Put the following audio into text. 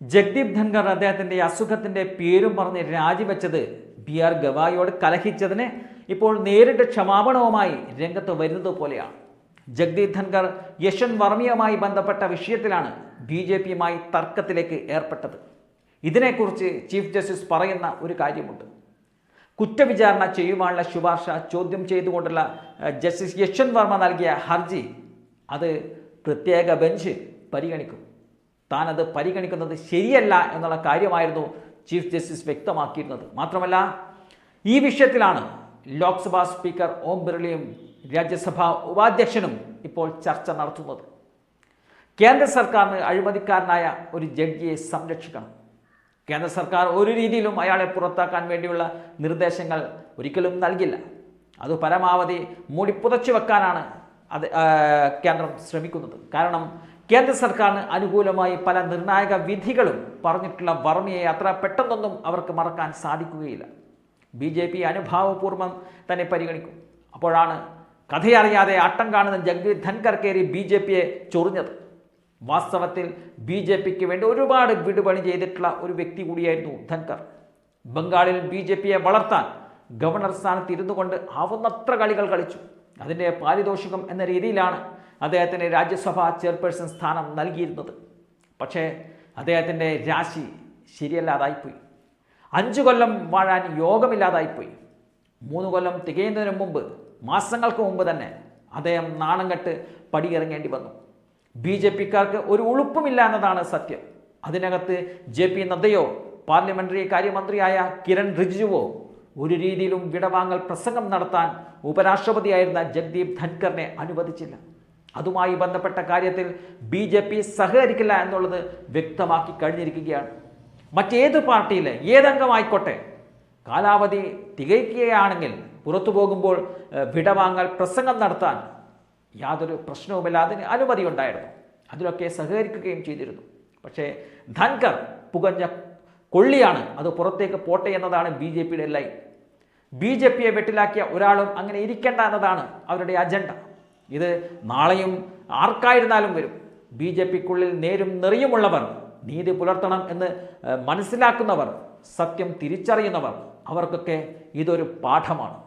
ജഗ്ദീപ് ധൻഖർ അദ്ദേഹത്തിന്റെ അസുഖത്തിന്റെ പേരും പറഞ്ഞ് രാജിവെച്ചത് ബി ആർ ഗവായിയോട് കലഹിച്ചതിന് ഇപ്പോൾ നേരിട്ട് ക്ഷമാപണവുമായി രംഗത്ത് വരുന്നത് പോലെയാണ്. ജഗ്ദീപ് ധൻഖർ യശ്വന്ത് വർമ്മയുമായി ബന്ധപ്പെട്ട വിഷയത്തിലാണ് ബി ജെ പിയുമായി തർക്കത്തിലേക്ക് ഏർപ്പെട്ടത്. ഇതിനെക്കുറിച്ച് ചീഫ് ജസ്റ്റിസ് പറയുന്ന ഒരു കാര്യമുണ്ട്. കുറ്റവിചാരണ ചെയ്യുവാനുള്ള ശുപാർശ ചോദ്യം ചെയ്തുകൊണ്ടുള്ള ജസ്റ്റിസ് യശ്വന്ത് വർമ്മ നൽകിയ ഹർജി അത് പ്രത്യേക ബെഞ്ച് പരിഗണിക്കും. താനത് പരിഗണിക്കുന്നത് ശരിയല്ല എന്നുള്ള കാര്യമായിരുന്നു ചീഫ് ജസ്റ്റിസ് വ്യക്തമാക്കിയിരുന്നത്. മാത്രമല്ല ഈ വിഷയത്തിലാണ് ലോക്സഭാ സ്പീക്കർ ഓം ബിർളയും രാജ്യസഭാ ഉപാധ്യക്ഷനും ഇപ്പോൾ ചർച്ച നടത്തുന്നത്. കേന്ദ്ര സർക്കാരിന് അഴിമതിക്കാരനായ ഒരു ജഡ്ജിയെ സംരക്ഷിക്കണം. കേന്ദ്ര സർക്കാർ ഒരു രീതിയിലും അയാളെ പുറത്താക്കാൻ വേണ്ടിയുള്ള നിർദ്ദേശങ്ങൾ ഒരിക്കലും നൽകില്ല. അത് പരമാവധി മൂടി പുതച്ചു വെക്കാനാണ് അത് കേന്ദ്രം ശ്രമിക്കുന്നത്. കാരണം കേന്ദ്ര സർക്കാരിന് അനുകൂലമായി പല നിർണായക വിധികളും പറഞ്ഞിട്ടുള്ള വർമ്മയെ അത്ര പെട്ടെന്നൊന്നും അവർക്ക് മറക്കാൻ സാധിക്കുകയില്ല. ബി ജെ പി അനുഭാവപൂർവം തന്നെ പരിഗണിക്കും. അപ്പോഴാണ് കഥയറിയാതെ അട്ടം കാണുന്ന ജഗ്ദീപ് ധൻകർ കയറി ബി ജെ പിയെ ചൊറിഞ്ഞത്. വാസ്തവത്തിൽ ബി ജെ പിക്ക് വേണ്ടി ഒരുപാട് വിടുപണി ചെയ്തിട്ടുള്ള ഒരു വ്യക്തി കൂടിയായിരുന്നു ധൻകർ. ബംഗാളിൽ ബി ജെ പിയെ വളർത്താൻ ഗവർണർ സ്ഥാനത്ത് ഇരുന്നു കൊണ്ട് ആവുന്നത്ര കളികൾ കളിച്ചു. അതിന്റെ പാരിതോഷികം എന്ന രീതിയിലാണ് അദ്ദേഹത്തിന് രാജ്യസഭാ ചെയർപേഴ്സൺ സ്ഥാനം നൽകിയിരുന്നത്. പക്ഷേ അദ്ദേഹത്തിന്റെ രാശി ശരിയല്ലാതായിപ്പോയി. അഞ്ചു കൊല്ലം വാഴാൻ യോഗമില്ലാതായിപ്പോയി. മൂന്ന് കൊല്ലം തികയുന്നതിന് മുമ്പ് മാസങ്ങൾക്ക് മുമ്പ് തന്നെ അദ്ദേഹം നാണം കെട്ട് പടിയിറങ്ങേണ്ടി വന്നു. ബി ജെ പിക്കാർക്ക് ഒരു ഉളുപ്പുമില്ല എന്നതാണ് സത്യം. അതിനകത്ത് ജെ പി നദ്ദയോ പാർലമെന്ററി കാര്യമന്ത്രിയായ കിരൺ റിജിജുവോ ഒരു രീതിയിലും വിടവാങ്ങൽ പ്രസംഗം നടത്താൻ ഉപരാഷ്ട്രപതിയായിരുന്ന ജഗ്ദീപ് ധൻഖറിനെ അനുവദിച്ചില്ല. അതുമായി ബന്ധപ്പെട്ട കാര്യത്തിൽ ബി ജെ പി സഹകരിക്കില്ല എന്നുള്ളത് വ്യക്തമാക്കി കഴിഞ്ഞിരിക്കുകയാണ്. മറ്റേത് പാർട്ടിയിലെ ഏതംഗമായിക്കോട്ടെ കാലാവധി തികയ്ക്കുകയാണെങ്കിൽ പുറത്തു പോകുമ്പോൾ വിടവാങ്ങൽ പ്രസംഗം നടത്താൻ യാതൊരു പ്രശ്നവുമില്ല. അതിന് അനുമതി ഉണ്ടായിരുന്നു. അതിലൊക്കെ സഹകരിക്കുകയും ചെയ്തിരുന്നു. പക്ഷേ ധൻകർ പുകഞ്ഞ കൊള്ളിയാണ്. അത് പുറത്തേക്ക് പോട്ടെ എന്നതാണ് ബി ജെ പിയുടെ ലൈൻ. ബി ജെ പിയെ വെട്ടിലാക്കിയ ഒരാളും അങ്ങനെ ഇരിക്കേണ്ട എന്നതാണ് അവരുടെ അജണ്ട. ഇത് നാളെയും ആർക്കായിരുന്നാലും വരും. ബി ജെ പിക്കുള്ളിൽ നേരും നിറയുമുള്ളവർ നീതി പുലർത്തണം എന്ന് മനസ്സിലാക്കുന്നവർ സത്യം തിരിച്ചറിയുന്നവർ അവർക്കൊക്കെ ഇതൊരു പാഠമാണ്.